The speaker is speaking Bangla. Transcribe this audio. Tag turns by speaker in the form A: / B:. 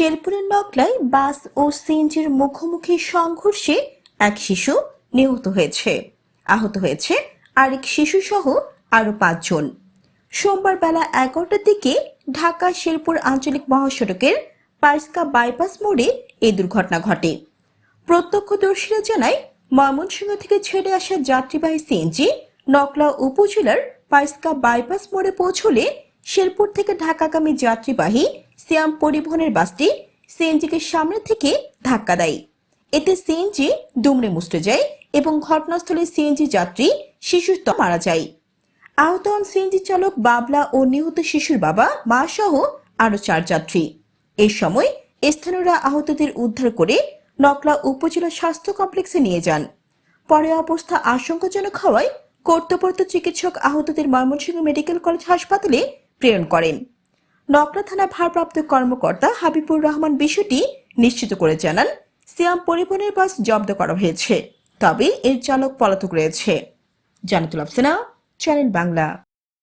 A: শেরপুরের নকলায় বাস ও সিএনজির মুখোমুখি সংঘর্ষে এক শিশু নিহত হয়েছে। আহত হয়েছে আরেক শিশু সহ আরও পাঁচজন। সোমবার বেলা এগারোটার দিকে ঢাকা শেরপুর আঞ্চলিক মহাসড়কের পার্সকা বাইপাস মোড়ে এই দুর্ঘটনা ঘটে। প্রত্যক্ষদর্শীরা জানায়, ময়মনসিংহ থেকে ছেড়ে আসা যাত্রীবাহী সিএনজি নকলা উপজেলার পাইসকা বাইপাস মোড়ে পৌঁছলে শেরপুর থেকে ঢাকাগামী যাত্রীবাহী সিয়াম পরিবহনের বাসটি সিএনজিকে সামনে থেকে ধাক্কা দেয়। এতে সিএনজি দুমড়ে মুচড়ে যায় এবং ঘটনাস্থলে সিএনজি যাত্রী শিশু মারা যায়। আহত হন সিএনজি চালক বাবলা ও নিহত শিশুর বাবা, মা সহ আরও চার যাত্রী। এই সময় স্থানীয়রা আহতদের উদ্ধার করে নকলা উপজেলা স্বাস্থ্য কমপ্লেক্সে নিয়ে যান। পরে অবস্থা আশঙ্কাজনক হওয়ায় কর্তব্যরত চিকিৎসক আহতদের ময়মনসিংহ মেডিকেল কলেজ হাসপাতালে প্রেরণ করেন। নকলা থানা ভারপ্রাপ্ত কর্মকর্তা হাবিবুর রহমান বিষয়টি নিশ্চিত করে জানান, সিয়াম পরিবহনের বাস জব্দ করা হয়েছে, তবে এর চালক পলাতক রয়েছে। জানাতুল আফসেনা, চ্যানেল বাংলা।